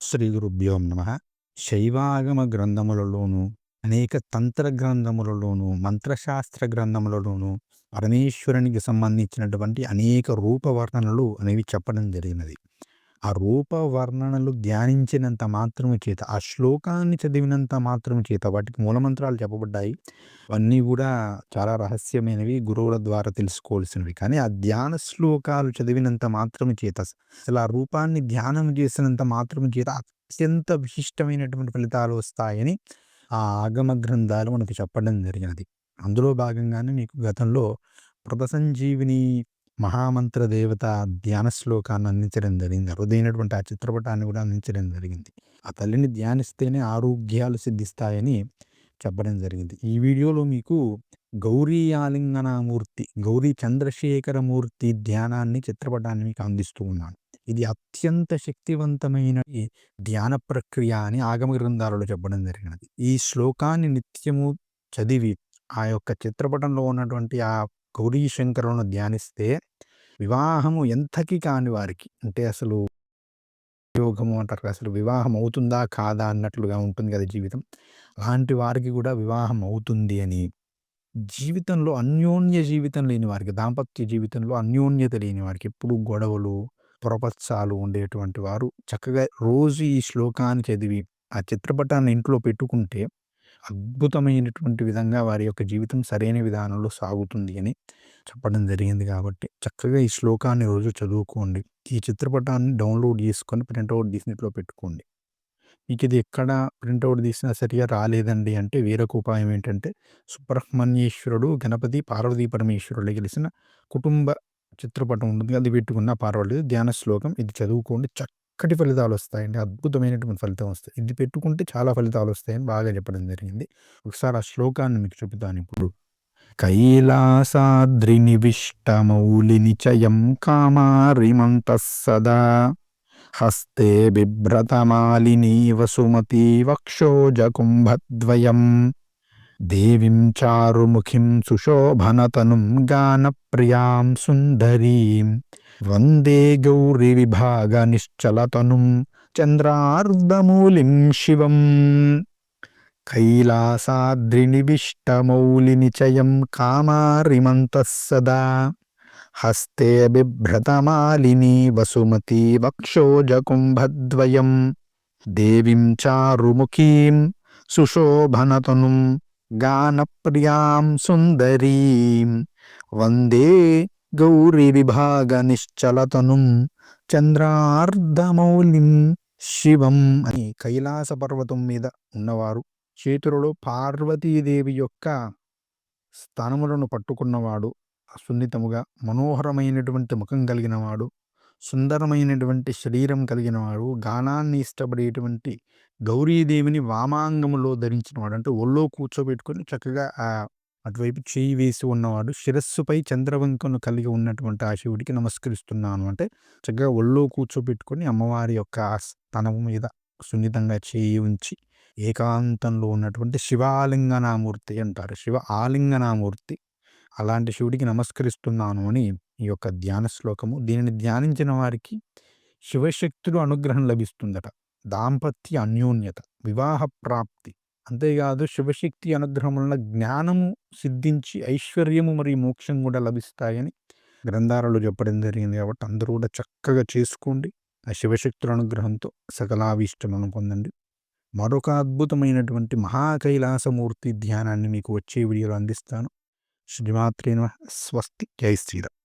శ్రీ గురుభ్యో నమ. శైవాగమ గ్రంథములలోను అనేక తంత్ర గ్రంథములలోను మంత్రశాస్త్ర గ్రంథములలోను పరమేశ్వరునికి సంబంధించినటువంటి అనేక రూపవర్ణనలు అనేవి చెప్పడం జరిగినది. ఆ రూప వర్ణనలు ధ్యానించినంత మాత్రము చేత ఆ శ్లోకాన్ని చదివినంత మాత్రం చేత వాటికి మూలమంత్రాలు చెప్పబడ్డాయి. అవన్నీ కూడా చాలా రహస్యమైనవి గురువుల ద్వారా తెలుసుకోవాల్సినవి. కానీ ఆ ధ్యాన శ్లోకాలు చదివినంత మాత్రము చేత అసలు ఆ రూపాన్ని ధ్యానం చేసినంత మాత్రం చేత అత్యంత విశిష్టమైనటువంటి ఫలితాలు వస్తాయని ఆ ఆగమ గ్రంథాలు మనకు చెప్పడం జరిగినది. అందులో భాగంగానే మీకు గతంలో మృత సంజీవిని మహామంత్ర దేవత ధ్యాన శ్లోకాన్ని అందించడం జరిగింది. అరుదైనటువంటి ఆ చిత్రపటాన్ని కూడా అందించడం జరిగింది. ఆ తల్లిని ధ్యానిస్తేనే ఆరోగ్యాలు సిద్ధిస్తాయని చెప్పడం జరిగింది. ఈ వీడియోలో మీకు గౌరీ ఆలింగనమూర్తి గౌరీ చంద్రశేఖరమూర్తి ధ్యానాన్ని చిత్రపటాన్ని మీకు అందిస్తూ ఉన్నాను. ఇది అత్యంత శక్తివంతమైన ధ్యాన ప్రక్రియ అని ఆగమ గ్రంథాలలో చెప్పడం జరిగినది. ఈ శ్లోకాన్ని నిత్యము చదివి ఆ యొక్క చిత్రపటంలో ఉన్నటువంటి ఆ గౌరీశంకరులను ధ్యానిస్తే వివాహము ఎంతకి కాని వారికి అంటే అసలు యోగము అంటారు అసలు వివాహం అవుతుందా కాదా అన్నట్లుగా ఉంటుంది కదా జీవితం. అలాంటి వారికి కూడా వివాహం అవుతుంది అని జీవితంలో అన్యోన్య జీవితం లేని వారికి దాంపత్య జీవితంలో అన్యోన్యత లేని వారికి ఎప్పుడు గొడవలు పొరపత్సాలు ఉండేటువంటి వారు చక్కగా రోజు ఈ శ్లోకాన్ని చదివి ఆ చిత్రపటాన్ని ఇంట్లో పెట్టుకుంటే అద్భుతమైనటువంటి విధంగా వారి యొక్క జీవితం సరైన విధానంలో సాగుతుంది అని చెప్పడం జరిగింది కాబట్టి చక్కగా ఈ శ్లోకాన్ని రోజు చదువుకోండి. ఈ చిత్రపటాన్ని డౌన్లోడ్ చేసుకొని ప్రింట్అవుట్ తీసినట్లో పెట్టుకోండి. మీకు ఇది ఎక్కడ ప్రింట్అవుట్ తీసినా సరిగా రాలేదండి అంటే వేరొక ఉపాయం ఏంటంటే సుబ్రహ్మణ్యేశ్వరుడు గణపతి పార్వతీ పరమేశ్వరుడు గెలిచిన కుటుంబ చిత్రపటం ఉంటుంది. అది పెట్టుకున్న పర్వాలేదు. ధ్యాన శ్లోకం. ఇది చదువుకోండి. చక్క చక్కటి ఫలితాలు వస్తాయండి అద్భుతమైనటువంటి ఫలితం వస్తాయి. ఇది పెట్టుకుంటే చాలా ఫలితాలు వస్తాయని బాగా చెప్పడం జరిగింది. ఒకసారి ఆ శ్లోకాన్ని మీకు చెబుతాను ఇప్పుడు. కైలాసాద్రినివిష్టమౌలి చయం కామారిమంత సదా. హస్తే బిభ్రతమాలినీ వసుమతీ వక్షోజకుంభద్వయం దేవిం చారుముఖిం సుశోభనతనుం గానప్రియాం సుందరీం. गानप्रियां सुन्दरीं वन्दे गौरिविभागनिश्चलतनुं चन्द्रार्धमूलिं शिवम् कैलासाद्रिनिविष्टमौलिनिचयं कामारिमन्तः सदा हस्ते बिभ्रतमालिनी वसुमती वक्षोजकुम्भद्वयं देवीं चारुमुखीं सुशोभनतनुं गानप्रियां सुन्दरीं वन्दे గౌరీవిభాగనిశ్చలతనుం చంద్రార్ధమౌలిం శివం అని కైలాస పర్వతం మీద ఉన్నవారు. చేతులలో పార్వతీదేవి యొక్క స్థానములను పట్టుకున్నవాడు సున్నితముగా మనోహరమైనటువంటి ముఖం కలిగినవాడు సుందరమైనటువంటి శరీరం కలిగినవాడు గానాన్ని ఇష్టపడేటువంటి గౌరీదేవిని వామాంగములో ధరించినవాడు. అంటే ఒళ్ళో కూర్చోబెట్టుకొని చక్కగా ఆ అటువైపు చేయి వేసి ఉన్నవాడు శిరస్సుపై చంద్రవంకను కలిగి ఉన్నటువంటి ఆ శివుడికి నమస్కరిస్తున్నాను. అంటే చక్కగా ఒళ్ళో కూర్చోబెట్టుకొని అమ్మవారి యొక్క స్థనము మీద సున్నితంగా చేయి ఉంచి ఏకాంతంలో ఉన్నటువంటి శివాలింగనామూర్తి అంటారు. శివ ఆలింగనామూర్తి. అలాంటి శివుడికి నమస్కరిస్తున్నాను అని ఈ యొక్క ధ్యాన శ్లోకము. దీనిని ధ్యానించిన వారికి శివశక్తులు అనుగ్రహం లభిస్తుందట. దాంపత్య అన్యోన్యత. వివాహ ప్రాప్తి అంతేకాదు శివశక్తి అనుగ్రహం వలన జ్ఞానము సిద్ధించి ఐశ్వర్యము మరియు మోక్షం కూడా లభిస్తాయని గ్రంథాలలో చెప్పడం జరిగింది కాబట్టి అందరూ కూడా చక్కగా చేసుకోండి. ఆ శివశక్తుల అనుగ్రహంతో సకలాభీష్టములను పొందండి. మరొక అద్భుతమైనటువంటి మహాకైలాసమూర్తి ధ్యానాన్ని మీకు వచ్చే వీడియోలో అందిస్తాను. శ్రీమాత్రేన స్వస్తి. జై శ్రీరామ్.